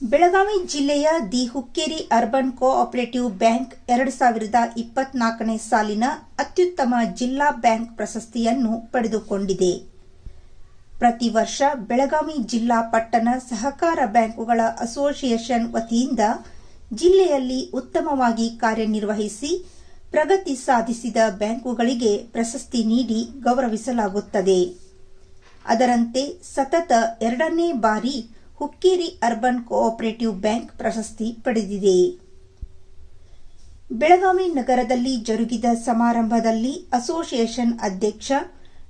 ಬೆಳಗಾವಿ ಜಿಲ್ಲೆಯ the Hukkeri urban cooperative bank ಎರಡು ಸಾವಿರದ ಇಪ್ಪತ್ನಾಲ್ಕನೇ ಸಾಲಿನ ಅತ್ಯುತ್ತಮ ಜಿಲ್ಲಾ ಬ್ಯಾಂಕ್ ಪ್ರಶಸ್ತಿಯನ್ನು ಪಡೆದುಕೊಂಡಿದೆ. ಪ್ರತಿ ವರ್ಷ ಬೆಳಗಾವಿ ಜಿಲ್ಲಾ ಪಟ್ಟಣ ಸಹಕಾರ ಬ್ಯಾಂಕುಗಳ ಅಸೋಸಿಯೇಷನ್ ವತಿಯಿಂದ ಜಿಲ್ಲೆಯಲ್ಲಿ ಉತ್ತಮವಾಗಿ ಕಾರ್ಯನಿರ್ವಹಿಸಿ ಪ್ರಗತಿ ಸಾಧಿಸಿದ ಬ್ಯಾಂಕುಗಳಿಗೆ ಪ್ರಶಸ್ತಿ ನೀಡಿ ಗೌರವಿಸಲಾಗುತ್ತದೆ. ಅದರಂತೆ ಸತತ ಎರಡನೇ ಬಾರಿ ಹುಕ್ಕೇರಿ ಅರ್ಬನ್ ಕೋಆಪರೇಟಿವ್ ಬ್ಯಾಂಕ್ ಪ್ರಶಸ್ತಿ ಪಡೆದಿದೆ. ಬೆಳಗಾವಿ ನಗರದಲ್ಲಿ ಜರುಗಿದ ಸಮಾರಂಭದಲ್ಲಿ ಅಸೋಸಿಯೇಷನ್ ಅಧ್ಯಕ್ಷ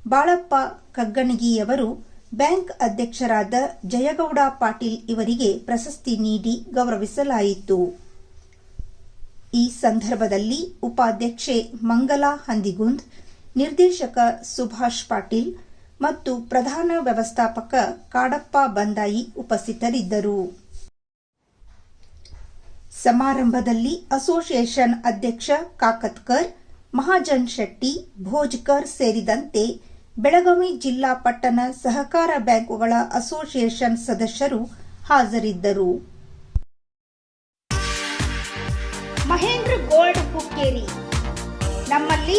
ಬಾಳಪ್ಪ ಕಗ್ಗಣಗಿಯವರು, ಬ್ಯಾಂಕ್ ಅಧ್ಯಕ್ಷರಾದ ಜಯಗೌಡ ಪಾಟೀಲ್ ಇವರಿಗೆ ಪ್ರಶಸ್ತಿ ನೀಡಿ ಗೌರವಿಸಲಾಯಿತು. ಈ ಸಂದರ್ಭದಲ್ಲಿ ಉಪಾಧ್ಯಕ್ಷೆ ಮಂಗಲಾ ಹಂದಿಗುಂದ್, ನಿರ್ದೇಶಕ ಸುಭಾಷ್ ಪಾಟೀಲ್ ಮತ್ತು ಪ್ರಧಾನ ವ್ಯವಸ್ಥಾಪಕ ಕಾಡಪ್ಪ ಬಂದಾಯಿ ಉಪಸ್ಥಿತರಿದ್ದರು. ಸಮಾರಂಭದಲ್ಲಿ ಅಸೋಸಿಯೇಷನ್ ಅಧ್ಯಕ್ಷ ಕಾಕತ್ಕರ್, ಮಹಾಜನ್ ಶೆಟ್ಟಿ, ಭೋಜ್ಕರ್ ಸೇರಿದಂತೆ ಬೆಳಗಾವಿ ಜಿಲ್ಲಾ ಪಟ್ಟಣ ಸಹಕಾರ ಬ್ಯಾಂಕುಗಳ ಅಸೋಸಿಯೇಷನ್ ಸದಸ್ಯರು ಹಾಜರಿದ್ದರು. ಮಹೇಂದ್ರ ಗೋಲ್ಡ್ ಹುಕ್ಕೇರಿ. ನಮ್ಮಲ್ಲಿ